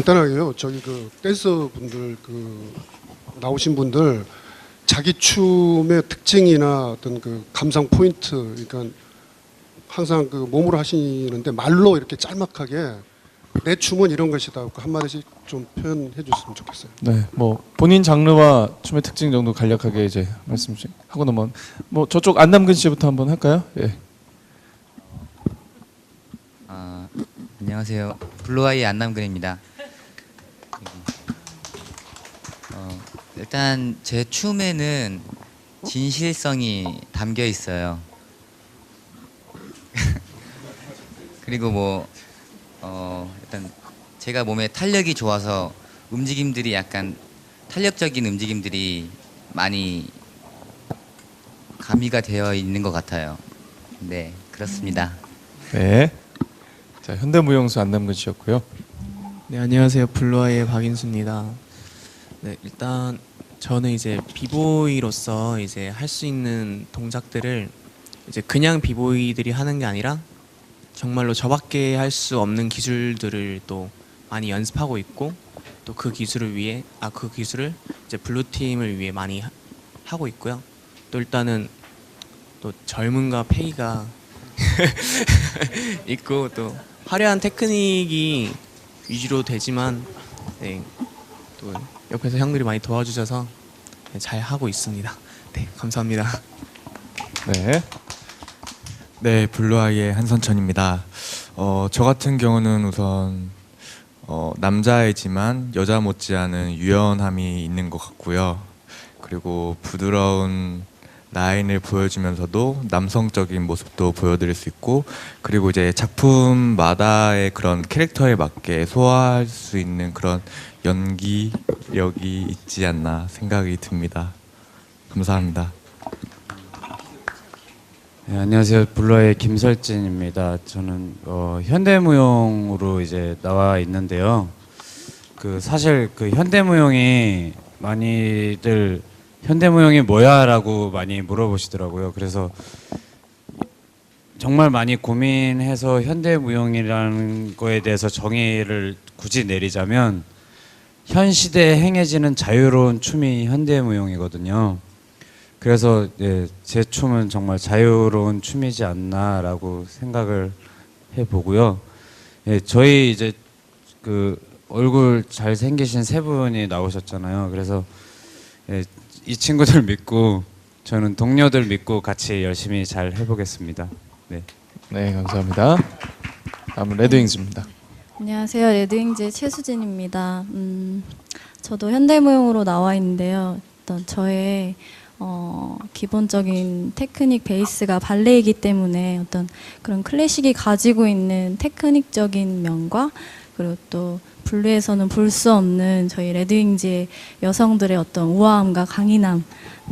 간단하게요. 저기 그 댄서 분들 그 나오신 분들 자기 춤의 특징이나 어떤 그 감상 포인트, 그러니까 항상 그 몸으로 하시는데 말로 이렇게 짤막하게 내 춤은 이런 것이다. 그한 마디씩 좀 표현해 줬으면 좋겠어요. 네, 뭐 본인 장르와 춤의 특징 정도 간략하게 이제 말씀 좀 하고 넘어. 뭐 저쪽 안남근 씨부터 한번 할까요? 예. 아, 안녕하세요. 블루아이 안남근입니다. 어, 일단 제 춤에는 진실성이 담겨 있어요. 그리고 뭐 어, 일단 제가 몸에 탄력이 좋아서 움직임들이 약간 탄력적인 움직임들이 많이 가미가 되어 있는 것 같아요. 네, 그렇습니다. 네. 자, 현대무용수 안남근 씨였고요. 네 안녕하세요 블루아이의 박인수입니다. 네 일단 저는 이제 비보이로서 이제 할 수 있는 동작들을 이제 그냥 비보이들이 하는 게 아니라 정말로 저밖에 할 수 없는 기술들을 또 많이 연습하고 있고 또 그 기술을 위해 아 그 기술을 이제 블루 팀을 위해 많이 하, 하고 있고요. 또 일단은 또 젊음과 페이가 있고 또 화려한 테크닉이 위주로 되지만 네, 또 옆에서 형들이 많이 도와주셔서 네, 잘 하고 있습니다. 네, 감사합니다. 네. 네, 블루아이의 한선천입니다. 어, 저 같은 경우는 우선 어, 남자이지만 여자 못지않은 유연함이 있는 것 같고요. 그리고 부드러운 라인을 보여주면서도 남성적인 모습도 보여드릴 수 있고, 그리고 이제 작품마다의 그런 캐릭터에 맞게 소화할 수 있는 그런 연기력이 있지 않나 생각이 듭니다. 감사합니다. 네, 안녕하세요. 블루아의 김설진입니다. 저는 어, 현대무용으로 이제 나와 있는데요. 그 사실 그 현대무용이 많이들 현대무용이 뭐야라고 많이 물어보시더라고요. 그래서 정말 많이 고민해서 현대무용이라는 거에 대해서 정의를 굳이 내리자면 현 시대에 행해지는 자유로운 춤이 현대무용이거든요. 그래서 예, 제 춤은 정말 자유로운 춤이지 않나라고 생각을 해보고요. 예, 저희 이제 그 얼굴 잘 생기신 세 분이 나오셨잖아요. 그래서 예, 이 친구들 믿고 저는 동료들 믿고 같이 열심히 잘 해보겠습니다. 네. 네, 감사합니다. 다음은 레드윙즈입니다. 안녕하세요. 레드윙즈의 최수진입니다. 음, 저도 현대무용으로 나와 있는데요. 어떤 저의 어, 기본적인 테크닉 베이스가 발레이기 때문에 어떤 그런 클래식이 가지고 있는 테크닉적인 면과 그리고 또 블루에서는 볼 수 없는 저희 레드윙즈의 여성들의 어떤 우아함과 강인함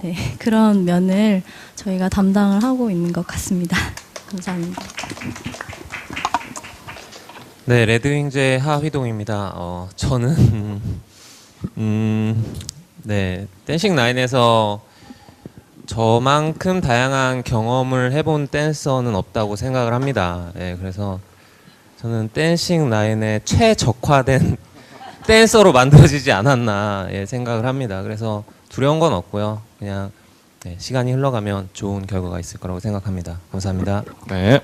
네, 그런 면을 저희가 담당을 하고 있는 것 같습니다. 감사합니다. 네, 레드윙즈의 하휘동입니다. 어, 저는 음, 네, 댄싱 라인에서 저만큼 다양한 경험을 해본 댄서는 없다고 생각을 합니다. 네, 그래서 저는 댄싱 라인의 최적화된 댄서로 만들어지지 않았나 예, 생각을 합니다. 그래서 두려운 건 없고요. 그냥 네, 시간이 흘러가면 좋은 결과가 있을 거라고 생각합니다. 감사합니다. 네.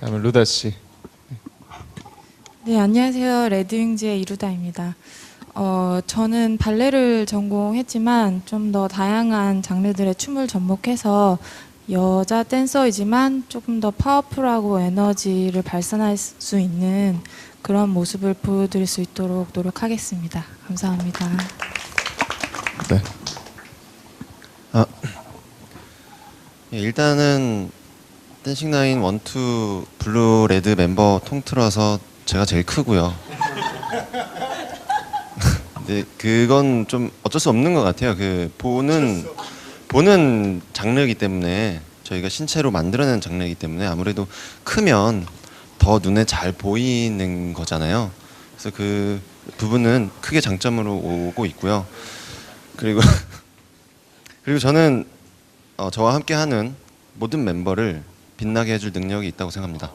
다음은 루다 씨. 네, 안녕하세요. 레드윙즈의 이루다입니다. 어, 저는 발레를 전공했지만 좀 더 다양한 장르들의 춤을 접목해서 여자 댄서이지만 조금 더 파워풀하고 에너지를 발산할 수 있는 그런 모습을 보여드릴 수 있도록 노력하겠습니다. 감사합니다. 네. 예, 일단은 댄싱 나인 원투 블루 레드 멤버 통틀어서 제가 제일 크고요. 근데 그건 좀 어쩔 수 없는 것 같아요. 그 보는 보는 장르이기 때문에 저희가 신체로 만들어낸 장르이기 때문에 아무래도 크면 더 눈에 잘 보이는 거잖아요. 그래서 그 부분은 크게 장점으로 오고 있고요. 그리고 그리고 저는 어, 저와 함께하는 모든 멤버를 빛나게 해줄 능력이 있다고 생각합니다.